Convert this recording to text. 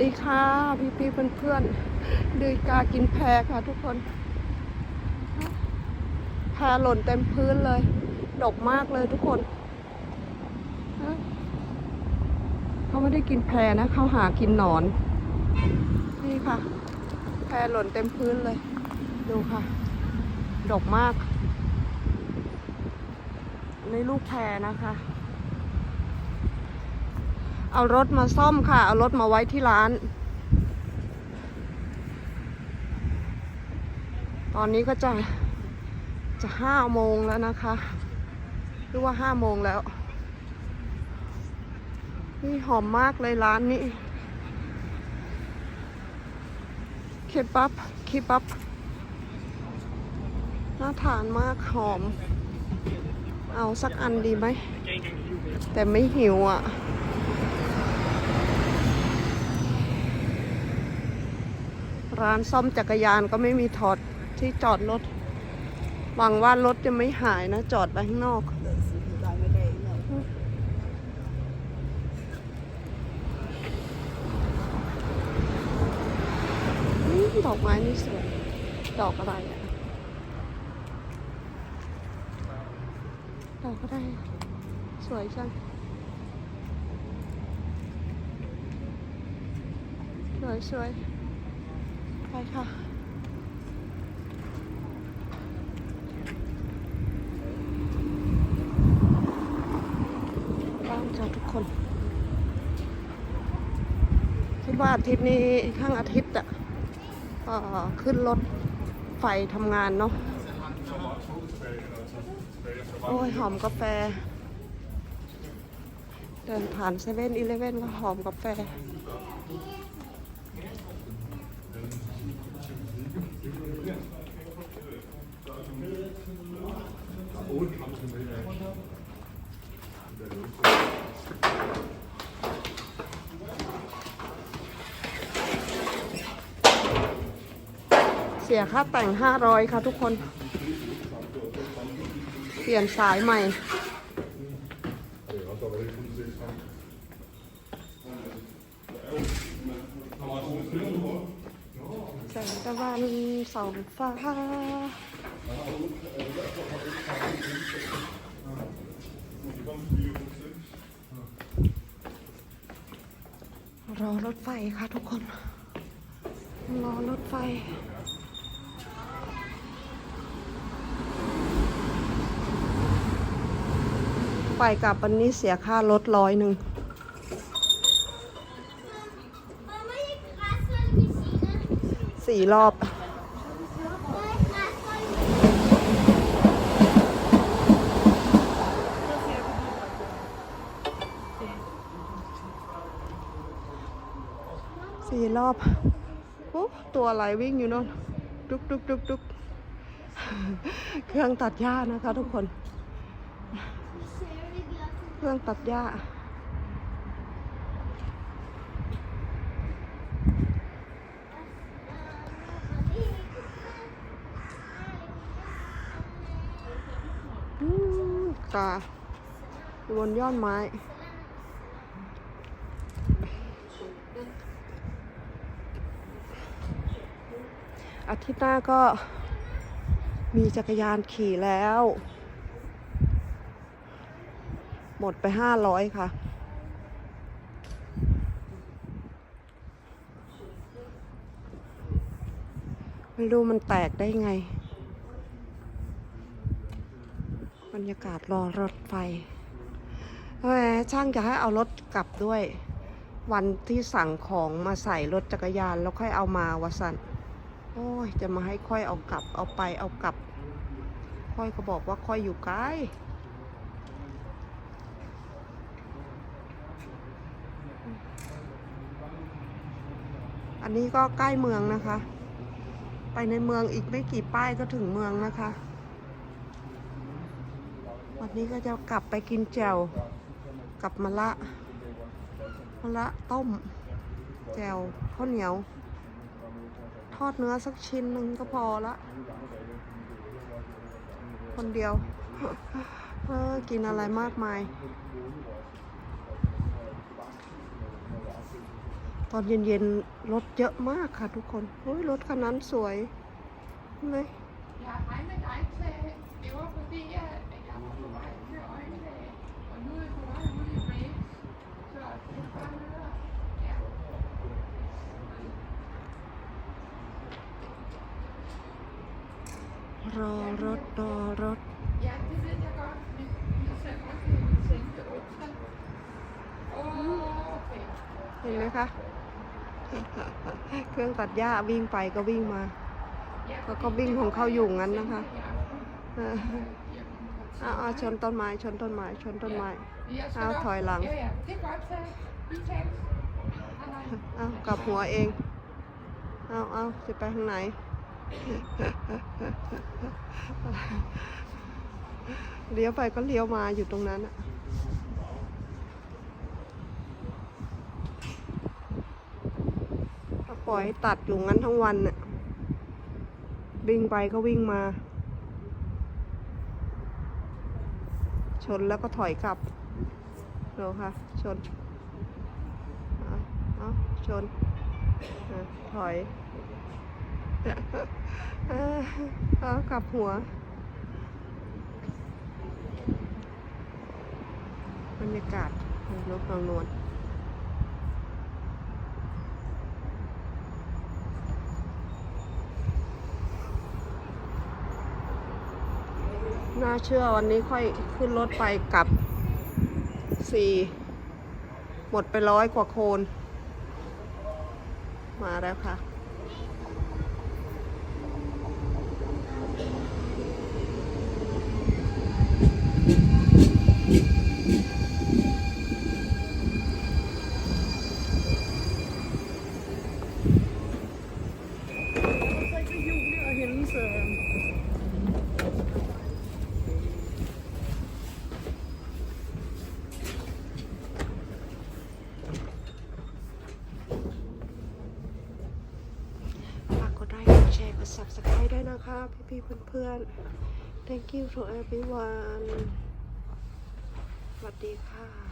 ดีค่ะพี่พี่เพื่อนเพื่อนดืยกากินแพรค่ะทุกคน แพรหล่นเต็มพื้นเลย ดกมากเลยทุกคนเขาไม่ได้กินแพรนะเขาหากินหนอน นี่ค่ะ แพรหล่นเต็มพื้นเลย ดูค่ะ ดกมากในลูกแพรนะคะ เอารถมาซ่อมค่ะ เอารถมาไว้ที่ร้าน ตอนนี้ก็จะจะห้าโมงแล้วนะคะ หรือว่าห้าโมงแล้ว นี่หอมมากเลยร้านนี้เคปับเคปับน่าทานมากหอม เอาสักอันดีไหม แต่ไม่หิวอะ ร้านซ่อมจักรยานก็ไม่มีถอดที่จอดรถ หวังว่ารถจะไม่หายนะ จอดไปข้างนอก ดอกไม้นี่สวย ดอกอะไรอะดอกอะไรสวยจังสวยสวย ไปค่ะ บ้านค่ะทุกคน คิดว่าอาทิตย์นี้ข้างอาทิตย์อะเอ่อขึ้นรถไฟทำงานเนาะ โอ้ย หอมกาแฟ เดินผ่านเซเว่นอีเลเว่นก็หอมกาแฟ เสียค่าแต่งห้าร้อยค่ะทุกคน เปลี่ยนสายใหม่ แสงตะวันส่องฟ้า รอรถไฟค่ะทุกคน รอรถไฟไปกลับวันนี้เสียค่ารถร้อยหนึ่ง สี่รอบสี่รอบโอ้ตัวอะไรวิ่งอยู่โน่นดุกดุกดุกดุกเครื่องตัดหญ้านะคะทุกคน เครื่องตัดหญ้า อื มกาอยู่บนยอดไม้ อาทิตย์หน้าก็มีจักรยานขี่แล้ว หมดไปห้าร้อยค่ะ ไม่รู้มันแตกได้ไง บ รรยากาศรอรถไฟแหมช่างจะให้เอารถกลับด้วย วันที่สั่งของมาใส่รถจักรยานแล้วค่อยเอามาวสันโอ้ย จะมาให้ค่อยเอากลับ เอาไปเอากลับ ค่อยก็บอกว่าค่อยอยู่ไกลอันนี้ก็ใกล้เมืองนะคะ ไปในเมืองอีกไม่กี่ป้ายก็ถึงเมืองนะคะ วันนี้ก็จะกลับไปกินแจ่วกับมะละมะละต้ม แจ่วข้าวเหนียว ทอดเนื้อสักชิ้นหนึ่งก็พอละ คนเดียวเออกินอะไรมากมาย ตอนเย็นๆรถเยอะมากค่ะทุกคนโอ้ยรถคันนั้นสวยเห็นไหม รอรถรอรถเห็นไหมคะ เครื่องตัดหญ้าวิ่งไปก็วิ่งมาเขาก็วิ่งของเขาอยู่งั้นนะคะเอาเอาชนต้นไม้ชนต้นไม้ชนต้นไม้ jeg skal Au, nok- tøj lang. Ja, ja, det er godt, så vi tales. Hej, hej. เอากลับหัวเอง เอาเอาจะไปทางไหน เลี้ยวไปก็เลี้ยวมาอยู่ตรงนั้นอะถ้าปล่อยให้ตัดอยู่งั้นทั้งวันน่ะวิ่งไปก็วิ่งมา ชนแล้วก็ถอยกลับเดี๋ยวค่ะ ชน เอาเอาชนอถอย เออเอากลับหัว บรรยากาศรถนางนวลน่าเชื่อวันนี้ค่อยขึ้นรถไปกลับสี่หมดไปร้อยกว่าโคน มาแล้วค่ะ ฝากกดไลค์กดแชร์กด subscribe ด้วยนะคะพี่ๆเพื่อนๆ thank you to everyone สวัสดีค่ะ